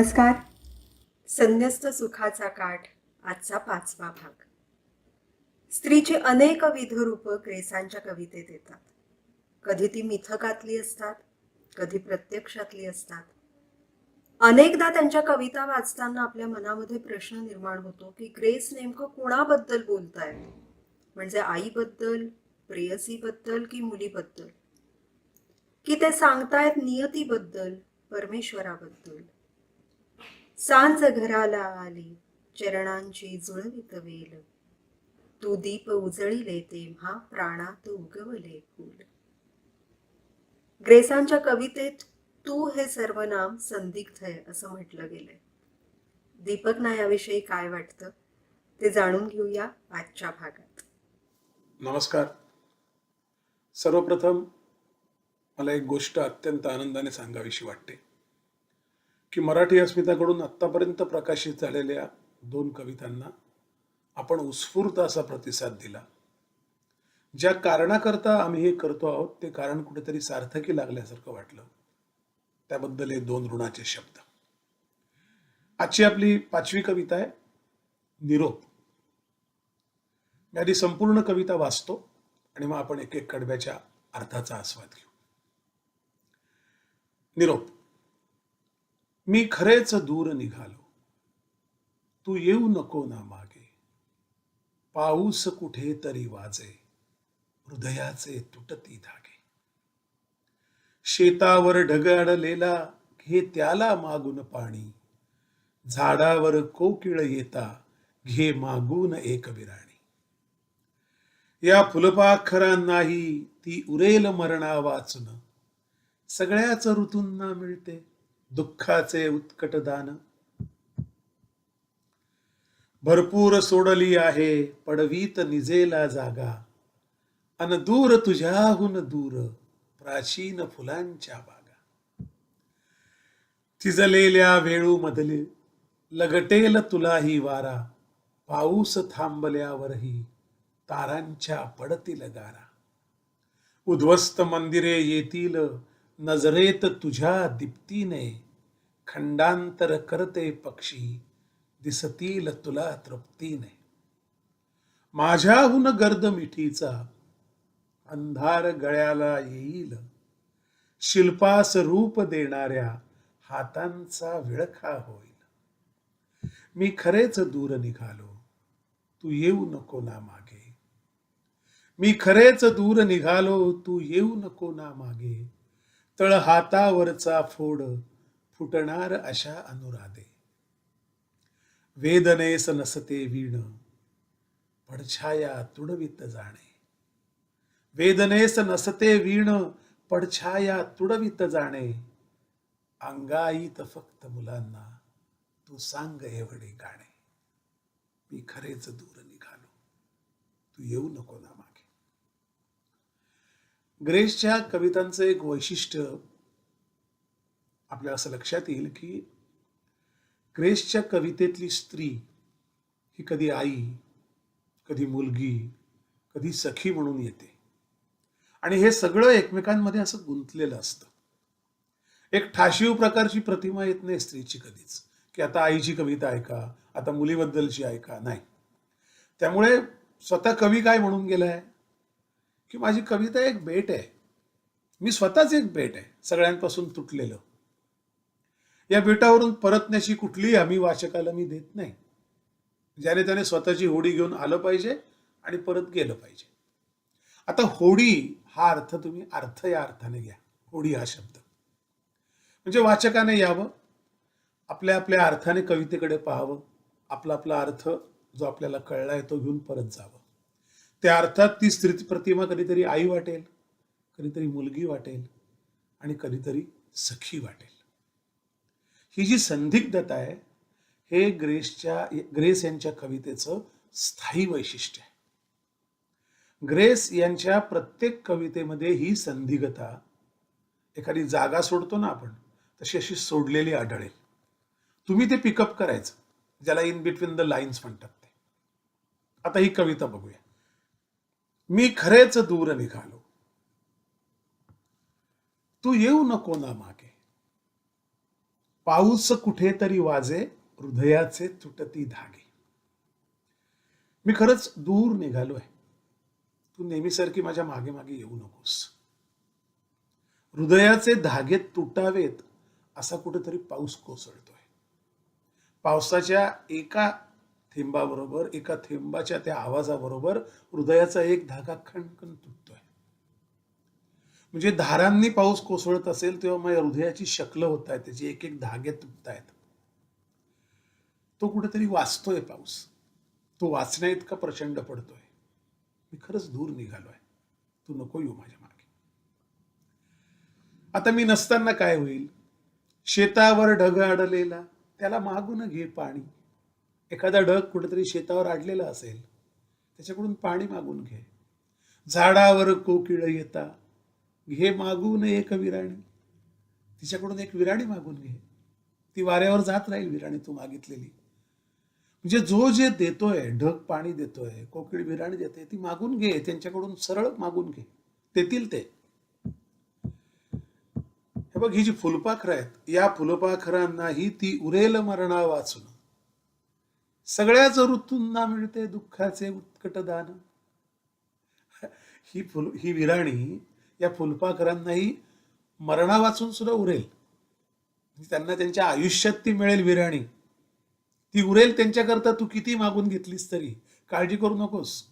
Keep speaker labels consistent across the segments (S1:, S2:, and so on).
S1: नमस्कार. संन्यस्त सुखाचा काठ आजचा पाचवा भाग. स्त्रीचे अनेक विध रूप ग्रेसांच्या कवितेत येतात. कधी ती मिथकातली असतात कधी प्रत्यक्षातली असतात. अनेकदा त्यांच्या कविता वाचताना आपल्या मनामध्ये प्रश्न निर्माण होतो की ग्रेस नेमकं कोणाबद्दल बोलतायत म्हणजे आईबद्दल प्रेयसीबद्दल की मुलीबद्दल? की ते सांगतायत नियतीबद्दल परमेश्वराबद्दल? सांज घराला आली चरणांची जुळवित वेल. तू दीप उजळीले तेव्हा प्राणात उगवले फूल. ग्रेसांच्या कवितेत तू हे सर्व नाम संदिग्ध आहे असं म्हटलं गेलंय. दीपक ना याविषयी काय वाटतं? ते जाणून घेऊया आजच्या भागात.
S2: नमस्कार. सर्वप्रथम मला एक गोष्ट अत्यंत आनंदाने सांगावीशी वाटते. की मराठी अस्मिताकडून आत्तापर्यंत प्रकाशित झालेल्या दोन कवितांना आपण उत्स्फूर्त असा प्रतिसाद दिला. ज्या कारणाकरता आम्ही हे करतो आहोत ते कारण कुठेतरी सार्थकी लागल्यासारखं वाटलं. त्याबद्दल हे दोन ऋणाचे शब्द. आजची आपली पाचवी कविता आहे निरोप. मी आधी संपूर्ण कविता वाचतो आणि मग आपण एक एक कडब्याच्या अर्थाचा आस्वाद घेऊ. निरोप. मी खरेच दूर निघालो. तू येऊ नको ना मागे. पाऊस कुठे तरी वाजे. हृदयाचे तुटती धागे. शेतावर ढगाडलेला घे त्याला मागून पाणी. झाडावर कोकिळ येता घे मागून एक बिराणी. या फुलपाखरांनाही ती उरेल मरणा वाचून सगळ्याच ऋतूंना मिळते. दुःखाचे उत्कट दान भरपूर सोडली आहे पडवीत निजेला जागा. अन दूर तुझ्याहून दूर प्राचीन फुलांच्या बागा. थिजलेल्या वेळू मधले लगटेल तुलाही वारा. पाऊस थांबल्यावरही तारांच्या पडतील गारा. उद्ध्वस्त मंदिरे येतील नजरेत तुझ्या दीप्तीने खंडांतर करते पक्षी दिसतील तुला तृप्तीने. माझ्याहून गर्द मिठीचा अंधार गळ्याला येईल. शिल्पास रूप देणाऱ्या हातांचा विळखा होईल. मी खरेच दूर निघालो तू येऊ नको ना मागे. मी खरेच दूर निघालो तू येऊ नको ना मागे. तळ हातावरचा फोड फुटणार अशा अनुराधे. वेदनेस नसते वीण पडछाया तुडवित जाणे. वेदनेस नसते वीण पडछाया तुडवित जाणे. अंगाईत फक्त मुलांना तू सांग एवढे गाणे. मी खरेच दूर निघालो. तू येऊ नको ना ग्रेसच्या कवितांचं एक वैशिष्ट्य आपल्याला असं लक्षात येईल की ग्रेसच्या कवितेतली स्त्री ही कधी आई कधी मुलगी कधी सखी म्हणून येते. आणि हे सगळं एकमेकांमध्ये असं गुंतलेलं असतं. एक ठाशीव प्रकारची प्रतिमा येत नाही स्त्रीची कधीच. की आता आईची कविता ऐका आता मुलीबद्दलची ऐका नाही. त्यामुळे स्वतः कवी काय म्हणून गेलाय? की माझी कविता एक बेट आहे. मी स्वतःच एक बेट आहे सगळ्यांपासून तुटलेलं. या बेटावरून परतण्याची कुठलीही हमी वाचकाला मी देत नाही. ज्याने त्याने स्वतःची होडी घेऊन आलं पाहिजे आणि परत गेलं पाहिजे. आता होडी हा अर्थ तुम्ही अर्थ या अर्थाने घ्या. होडी हा शब्द. म्हणजे वाचकाने यावं आपल्या आपल्या अर्थाने कवितेकडे पाहावं आपला आपला अर्थ जो आपल्याला कळलाय तो घेऊन परत जावं. त्या अर्थात ती स्त्री प्रतिमा कधीतरी आई वाटेल कधीतरी मुलगी वाटेल आणि कधीतरी सखी वाटेल. ही जी संदिग्धता आहे हे ग्रेसच्या ग्रेस यांच्या कवितेचं स्थायी वैशिष्ट्य आहे. ग्रेस यांच्या प्रत्येक कवितेमध्ये ही संदिग्धता एखादी जागा सोडतो ना आपण तशी अशी सोडलेली आढळेल. तुम्ही ते पिकअप करायचं ज्याला इन बिटवीन द लाईन्स म्हणतात ते. आता ही कविता बघूया. मी खरेच दूर निघालो. तू येऊ नको ना मागे. पाऊस कुठेतरी वाजे हृदयाचे तुटती धागे. मी खरंच दूर निघालोय. तू नेहमीसारखी माझ्या मागे मागे येऊ नकोस. हृदयाचे धागे तुटावेत असा कुठेतरी पाऊस कोसळतोय. पावसाच्या एका थेंबाबरोबर एका थेंबाच्या त्या आवाजाबरोबर हृदयाचा एक धागा खणखण तुटतोय. म्हणजे धारांनी पाऊस कोसळत असेल तेव्हा माझ्या हृदयाची शक्ल होत आहे त्याची एक एक धागे तुटतायत. तो कुठेतरी वाचतोय पाऊस. तो वाचण्या इतका प्रचंड पडतोय. मी खरंच दूर निघालोय. तू नको येऊ माझ्या मागे. आता मी नसताना काय होईल? शेतावर ढग अडलेला त्याला मागून घे पाणी. एखादा ढग कुठेतरी शेतावर अडलेला असेल त्याच्याकडून पाणी मागून घे. झाडावर कोकिळ येता घे मागून एक विराणी. तिच्याकडून एक विराणी मागून घे. ती वाऱ्यावर जात राहील विराणी तू मागितलेली. म्हणजे जो जे देतोय ढग पाणी देतोय कोकिळ विराणी देते ती मागून घे त्यांच्याकडून सरळ मागून घे. देतील ते. हे बघ ही जी फुलपाखरं आहेत या फुलपाखरांनाही ती उरेल मरणा वाचून. सगळ्याच ऋतूंना मिळते दुःखाचे उत्कट दान ही फुल ही विराणी या फुलपाखरांनाही मरणा वाचून सुद्धा उरेल. त्यांना त्यांच्या आयुष्यात ती मिळेल विराणी. ती उरेल त्यांच्याकरता तू किती मागून घेतलीस तरी. काळजी करू नकोस.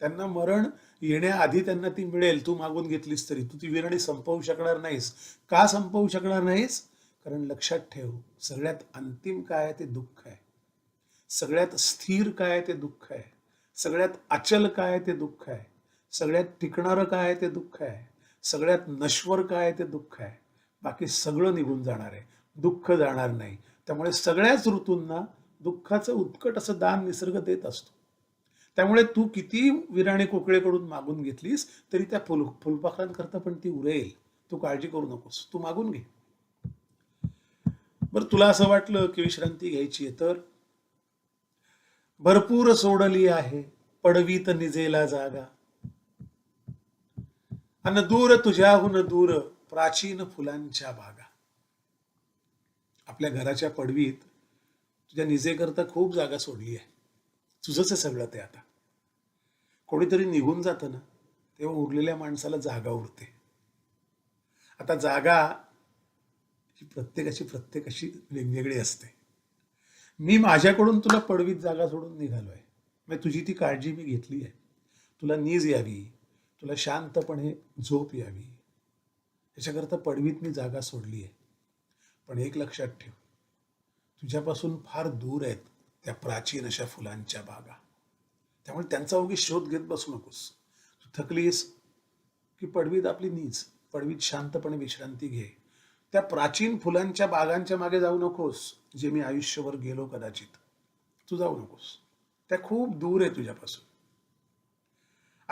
S2: त्यांना मरण येण्याआधी त्यांना ती मिळेल. तू मागून घेतलीस तरी. तू ती विराणी संपवू शकणार नाहीस. का संपवू शकणार नाहीस? कारण लक्षात ठेव सगळ्यात अंतिम काय आहे ते दुःख आहे. सगळ्यात स्थिर काय ते दुःख आहे. सगळ्यात अचल काय ते दुःख आहे. सगळ्यात टिकणारं काय ते दुःख आहे. सगळ्यात नश्वर काय ते दुःख आहे. बाकी सगळं निघून जाणार आहे. दुःख जाणार नाही. त्यामुळे सगळ्याच ऋतूंना दुःखाचं उत्कट असं दान निसर्ग देत असतो. त्यामुळे तू किती विराणे कोकळेकडून मागून घेतलीस तरी त्या फुल फुलपाखरांकरता पण ती उरेल. तू काळजी करू नकोस. तू मागून घे. बरं तुला असं वाटलं की विश्रांती घ्यायची आहे तर भरपूर सोडली आहे पडवीत निजेला जागा. अन दूर तुझ्याहून दूर प्राचीन फुलांच्या बागा. आपल्या घराच्या पडवीत तुझ्या निजेकरता खूप जागा सोडली आहे. तुझंच आहे सगळं ते आता. कोणीतरी निघून जातं ना तेव्हा उरलेल्या माणसाला जागा उरते. आता जागा ही प्रत्येकाची प्रत्येकाशी वेगवेगळी असते. मी माझ्याकडून तुला पडवीत जागा सोडून निघालो आहे मग तुझी ती काळजी मी घेतली आहे. तुला नीज यावी. तुला शांतपणे झोप यावी. याच्याकरता पडवीत मी जागा सोडली आहे. पण एक लक्षात ठेव. तुझ्यापासून फार दूर आहेत त्या प्राचीन अशा फुलांच्या बागा. त्यामुळे त्यांचा उगी शोध घेत बसू नकोस. तू थकलीस की पडवीत आपली नीज. पडवीत शांतपणे विश्रांती घे. त्या प्राचीन फुलांच्या बागांच्या मागे जाऊ नकोस. जे मी आयुष्यभर गेलो कदाचित. तू जाऊ नकोस. त्या खूप दूर आहे तुझ्यापासून.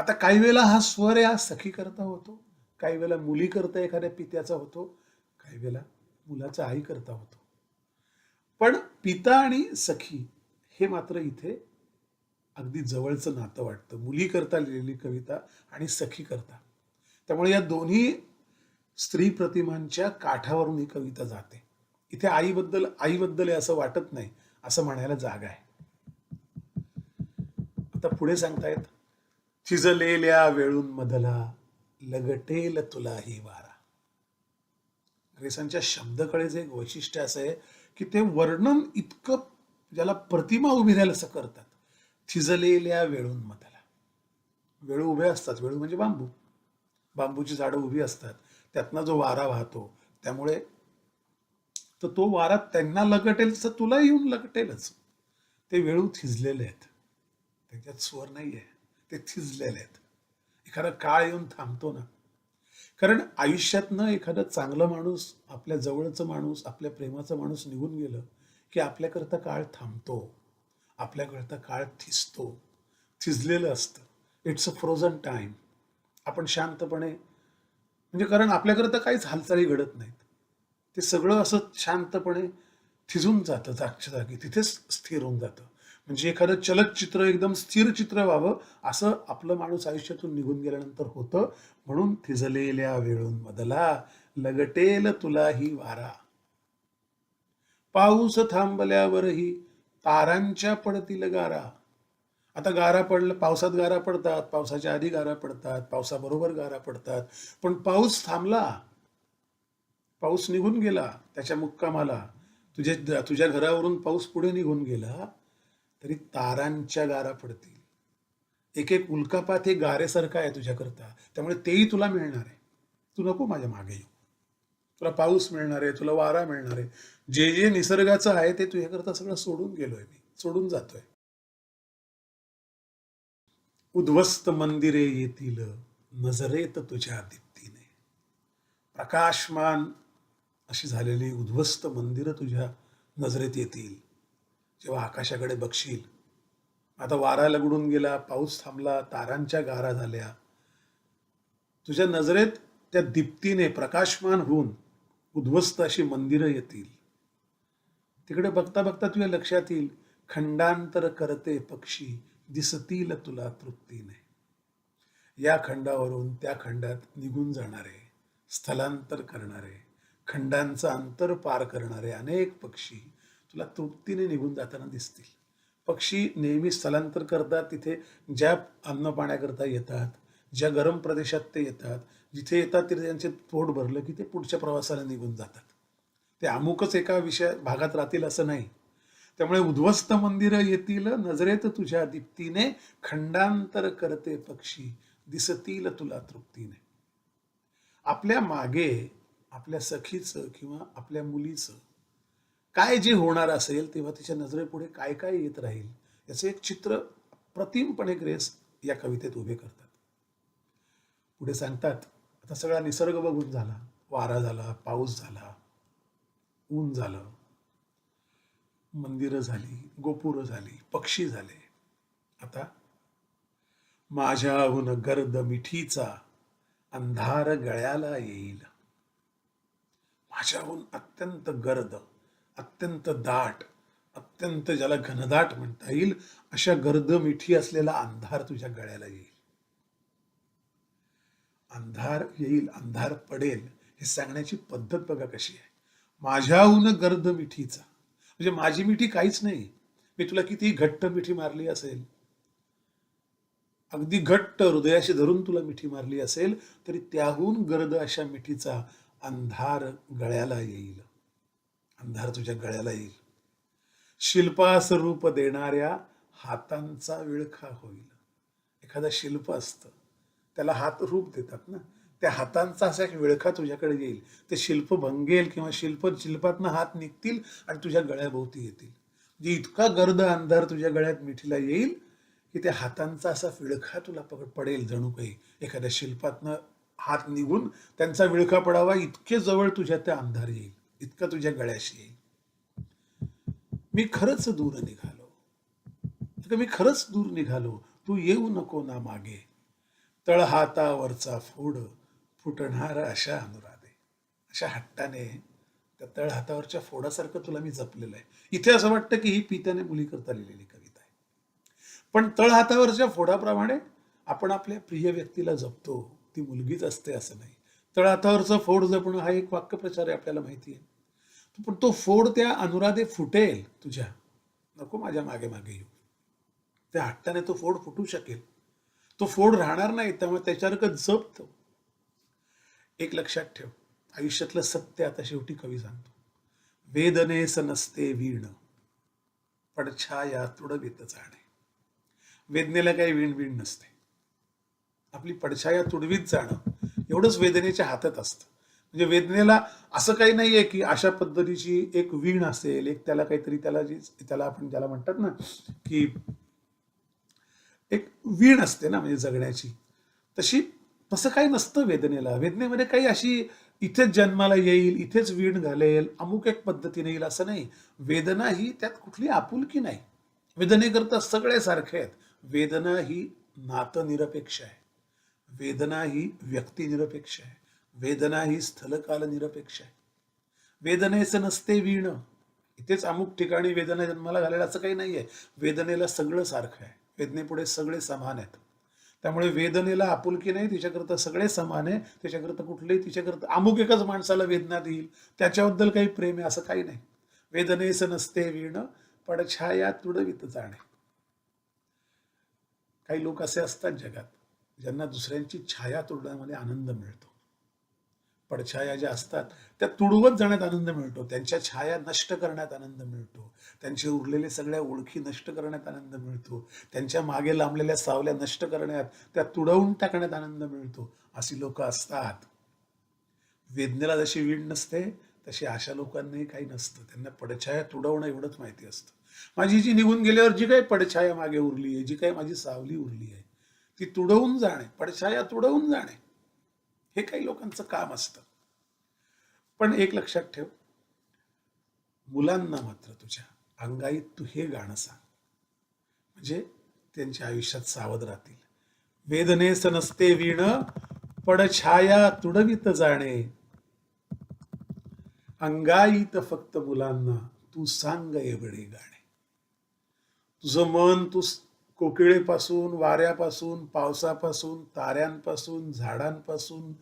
S2: आता काही वेळेला हा स्वर या सखी करता होतो. काही वेळेला मुली करता एखाद्या पित्याचा होतो. काही वेळेला मुलाचा आई करता होतो. पण पिता आणि सखी हे मात्र इथे अगदी जवळचं नातं वाटतं. मुली करता लिहिलेली कविता आणि सखी करता. त्यामुळे या दोन्ही स्त्री प्रतिमांच्या काठावरून ही कविता जाते. इथे आईबद्दल आईबद्दल आहे असं वाटत नाही असं म्हणायला जागा आहे. आता पुढे सांगतायत थिजलेल्या वेळून मधला लगटेल तुला ही वारा. ग्रेसांच्या शब्दकळेचं एक वैशिष्ट्य असं आहे की ते वर्णन इतकं ज्याला प्रतिमा उभी राहील असं करतात. थिजलेल्या वेळून मधला वेळू उभे असतात वेळू म्हणजे बांबू. बांबूची झाडं उभी असतात त्यातनं जो वारा वाहतो त्यामुळे तर तो वारा त्यांना लगटेल तर तुला येऊन लगटेलच. ते वेळू थिजलेले आहेत. त्याच्यात स्वर नाही आहे ते थिजलेले आहेत. एखादा काळ येऊन थांबतो ना. कारण आयुष्यातनं एखादं चांगलं माणूस आपल्या जवळचं माणूस आपल्या प्रेमाचा माणूस निघून गेलं की आपल्याकरता काळ थांबतो. आपल्याकरता काळ थिजतो. थिजलेलं असतं. इट्स अ फ्रोझन टाईम आपण शांतपणे म्हणजे कारण आपल्याकरता काहीच हालचाली घडत नाहीत. ते सगळं असं शांतपणे थिजून जातं जागच्या जागी. तिथेच स्थिर होऊन जातं. म्हणजे एखादं चलचित्र एकदम स्थिर चित्र व्हावं असं आपलं माणूस आयुष्यातून निघून गेल्यानंतर होतं. म्हणून थिजलेल्या वेळून बदला लगटेल तुला ही वारा. पाऊस थांबल्यावरही तारांच्या पडतील गारा. आता गारा पडलं पावसात गारा पडतात पावसाच्या आधी गारा पडतात पावसाबरोबर गारा पडतात. पण पाऊस थांबला पाऊस निघून गेला त्याच्या मुक्कामाला. तुझ्या तुझ्या घरावरून पाऊस पुढे निघून गेला तरी तारांच्या गारा पडतील. एक एक उल्कापात हे गारेसारखं आहे तुझ्याकरता. त्यामुळे तेही तुला मिळणार आहे. तू नको माझ्या मागे येऊ. तुला पाऊस मिळणार आहे तुला वारा मिळणार आहे. जे जे निसर्गाचं आहे ते तुझ्याकरता सगळं सोडून गेलोय मी. सोडून जातोय. उद्ध्वस्त मंदिरे येतील नजरेत तुझ्या दीप्तीने. प्रकाशमान अशी झालेली उद्ध्वस्त मंदिरं तुझ्या नजरेत येतील. जेव्हा आकाशाकडे बघशील. आता वारा लगडून गेला पाऊस थांबला तारांच्या गारा झाल्या. तुझ्या नजरेत त्या दीप्तीने प्रकाशमान होऊन उद्ध्वस्त अशी मंदिरं येतील. तिकडे बघता बघता तुझ्या लक्षात येईल खंडांतर करते पक्षी दिसतील तुला तृप्तीने. या खंडावरून त्या खंडात निघून जाणारे स्थलांतर करणारे खंडांचं अंतर पार करणारे अनेक पक्षी तुला तृप्तीने निघून जाताना दिसतील. पक्षी नेहमी स्थलांतर करतात तिथे ज्या अन्न पाण्याकरता येतात ज्या गरम प्रदेशात ते येतात जिथे येतात तिथे त्यांचे पोट भरलं की ते पुढच्या प्रवासाला निघून जातात. ते अमुकच एका विषय भागात राहतील असं नाही. त्यामुळे उद्ध्वस्त मंदिरं येतील नजरेत तुझ्या दीप्तीने खंडांतर करते पक्षी दिसतील तुला तृप्तीने. आपल्या मागे आपल्या सखीचं किंवा आपल्या मुलीचं काय जे होणार असेल तेव्हा तिच्या नजरेपुढे काय काय येत राहील याचं एक चित्र प्रतिमपणे ग्रेस या कवितेत उभे करतात. पुढे सांगतात आता सगळा निसर्ग बघून झाला वारा झाला पाऊस झाला ऊन झालं मंदिरं झाली गोपुरं झाली पक्षी झाले. आता माझ्याहून गर्द मिठीचा अंधार गळ्याला येईल. अशाहून अत्यंत गर्द अत्यंत दाट अत्यंत ज्याला घनदाट म्हणता येईल अशा गर्द मिठी असलेला अंधार तुझ्या गळ्याला येईल. अंधार येईल अंधार पडेल हे सांगण्याची पद्धत बघा कशी आहे. माझ्याहून गर्द मिठीचा म्हणजे माझी मिठी काहीच नाही. मी तुला किती घट्ट मिठी मारली असेल अगदी घट्ट हृदयाशी धरून तुला मिठी मारली असेल तरी त्याहून गर्द अशा मिठीचा अंधार गळ्याला येईल. अंधार तुझ्या गळ्याला येईल. शिल्पास रूप देणाऱ्या हातांचा विळखा होईल. एखादं शिल्प असतं. त्याला हात रूप देतात ना. त्या हातांचा असा एक विळखा तुझ्याकडे येईल. ते शिल्प भंगेल किंवा शिल्प शिल्पातनं हात निघतील आणि तुझ्या गळ्याभोवती येतील. म्हणजे इतका गर्द अंधार तुझ्या गळ्यात मिठीला येईल की त्या हातांचा असा विळखा तुला पकड पडेल जणू काही. एखाद्या शिल्पातनं हात निघून त्यांचा विळखा पडावा इतके जवळ तुझ्या त्या अंधार येईल इतका तुझ्या गळ्याशी येईल. मी खरंच दूर निघालो. मी खरंच दूर निघालो. तू येऊ नको ना मागे. तळहातावरचा फोड फुटणार अशा अनुराधे अशा हट्टाने त्या तळहातावरच्या फोडासारखं तुला मी जपलेलं आहे. इथे असं वाटतं की ही पित्याने मुलीकरता लिहिलेली कविता आहे. पण तळहातावरच्या फोडाप्रमाणे आपण आपल्या प्रिय व्यक्तीला जपतो. ती मुलगीच असते असं नाही. तळहातावरचं फोड जपणं हा एक वाक्यप्रचार आहे आपल्याला माहिती आहे. पण तो फोड त्या अनुराधे फुटेल तुझ्या. नको माझ्या मागे मागे येऊ. त्या हट्टाने तो फोड फुटू शकेल. तो फोड राहणार नाही त्यामुळे त्याच्यावर क जपतो? एक लक्षात ठेव. आयुष्यातलं सत्य आता शेवटी कवी सांगतो. वेदनेस नसते वीण. पडछाया तुडवीत जाणे. वेदनेला काही वीण वीण नसते. आपली पडछाया तुडवीत जाणं एवढंच वेदनेच्या हातात असतं. म्हणजे वेदनेला असं काही नाहीये की अशा पद्धतीची एक वीण असेल एक त्याला काहीतरी त्याला जी त्याला आपण ज्याला म्हणतात ना की एक वीण असते ना म्हणजे जगण्याची. तशी तसं काही नसतं वेदनेला. वेदनेमध्ये काही अशी इथेच जन्माला येईल इथेच वीण घालेल अमुक एक पद्धतीने येईल असं नाही. वेदना ही त्यात कुठली आपुलकी नाही. वेदनेकरता सगळे सारखे आहेत. वेदना ही नातनिरपेक्ष आहे. वेदना ही व्यक्तिनिरपेक्ष आहे. वेदना ही स्थलकाल निरपेक्ष आहे. वेदनेचं नसते वीण. इथेच अमुक ठिकाणी वेदना जन्माला घालेला असं काही नाही आहे वेदनेला सगळं सारखं आहे. वेदनेपुढे सगळे समान आहेत. त्यामुळे वेदनेला आपुलकी नाही तिच्याकरता सगळे समान आहे. त्याच्याकरता कुठलेही तिच्याकरता अमुक एकाच माणसाला वेदना देईल. त्याच्याबद्दल काही प्रेम आहे असं काही नाही. वेदनेस नसते वीण पडछाया तुडवित जाणे. काही लोक असे असतात जगात. ज्यांना दुसऱ्यांची छाया तुडण्यामध्ये आनंद मिळतो. पडछाया ज्या असतात त्या तुडवत जाण्यात आनंद मिळतो. त्यांच्या छाया नष्ट करण्यात आनंद मिळतो. त्यांचे उरलेले सगळ्या ओळखी नष्ट करण्यात आनंद मिळतो. त्यांच्या मागे लांबलेल्या सावल्या नष्ट करण्यात त्या तुडवून टाकण्यात आनंद मिळतो. अशी लोक असतात. वेदनेला जशी वीण नसते तशी अशा लोकांनाही काही नसतं. त्यांना पडछाया तुडवणं एवढंच माहिती असतं. माझी जी निघून गेल्यावर जी काही पडछाया मागे उरली आहे जी काही माझी सावली उरली आहे ती तुडवून जाणे पडछाया तुडवून जाणे हे काही लोकांचं काम असतं. पण एक लक्षात ठेव मुलांना मात्र तुझ्या अंगाईत तू हे गाणं सांग. म्हणजे त्यांच्या आयुष्यात सावध राहतील. वेदनेस नसते वीण पडछाया तुडवित जाणे. अंगाईत फक्त मुलांना तू सांग एवढे गाणे. तुझं मन तू कोकिळेपासून वाऱ्यापासून पावसापासून ताऱ्यांपासून झाडांपासून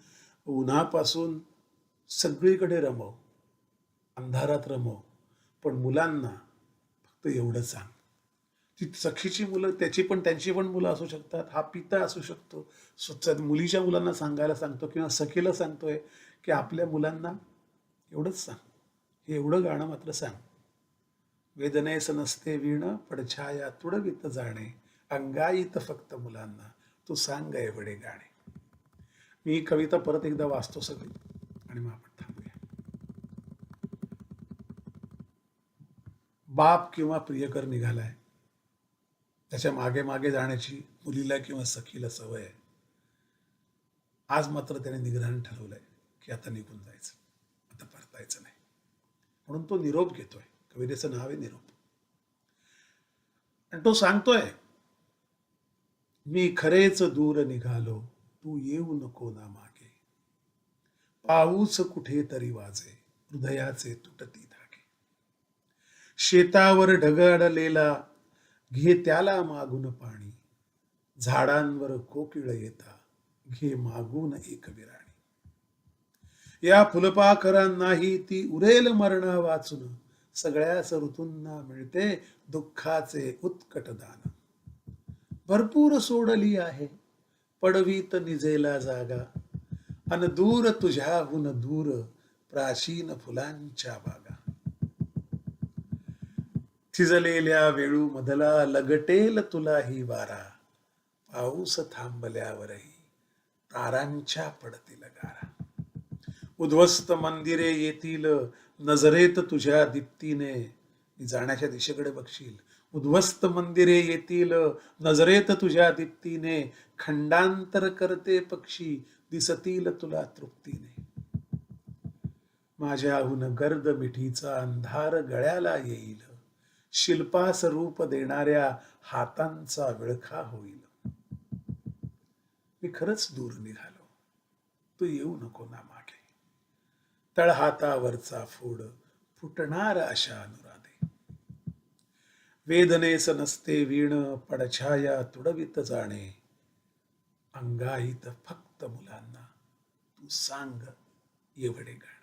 S2: उन्हापासून सगळीकडे रमव. अंधारात रमव. पण मुलांना फक्त एवढं सांग. ती सखीची मुलं त्याची पण त्यांची पण मुलं असू शकतात. हा पिता असू शकतो. स्वच्छ मुलीच्या मुलांना सांगायला सांगतो किंवा सखीला सांगतोय की आपल्या मुलांना एवढंच सांग. हे एवढं गाणं मात्र सांग. वेदनेस नसते वीण पडछाया तुडवित जाणे. अंगाईत फक्त मुलांना. तू सांग एवढे गाणे. मी कविता परत एकदा वाचतो सगळी आणि मग आपण थांबूया. बाप किंवा प्रियकर निघालाय. त्याच्यामागे मागे जाण्याची मुलीला किंवा सखीला सवय आहे. आज मात्र त्याने निग्रहण ठरवलंय की आता निघून जायचं. आता परतायचं नाही. म्हणून तो निरोप घेतोय. कवितेचं नाव आहे निरोप. आणि तो सांगतोय मी खरेच दूर निघालो तू येऊ नको ना मागे. पाऊस कुठे तरी वाजे हृदयाचे तुटती धागे. शेतावर ढगडलेला घे त्याला मागून पाणी. झाडांवर कोकिळ येता घे मागून एक विराणी. या फुलपाखरांनाही ती उरेल मरणा वाचून सगळ्याच ऋतूंना मिळते दुःखाचे उत्कट दान. भरपूर सोडली आहे. पडवीत निजेला जागा. अन दूर तुझ्याहून दूर प्राचीन फुलांच्या बागा. थिजलेल्या वेळू मधला लगटेल तुला ही वारा. पाऊस थांबल्यावरही तारांच्या पडतील गारा. उद्ध्वस्त मंदिरे येतील नजरेत तुझ्या दीप्तीने. जाण्याच्या दिशेकडे बघशील. उद्ध्वस्त मंदिरे येतील नजरेत तुझ्या दीप्तीने खंडांतर करते पक्षी दिसतील तुला तृप्तीने. माझ्याहून गर्द मिठीचा अंधार गळ्याला येईल शिल्पास रूप देणाऱ्या हातांचा विळखा होईल. मी खरंच दूर निघालो. तू येऊ नको ना मागे. तळहातावरचा फोड फुटणार अशा अनुराधे वेदनेस नसते वीण पडछाया तुडवित जाणे. अंगाईत फक्त मुलांना तू सांग एवढे गाणे.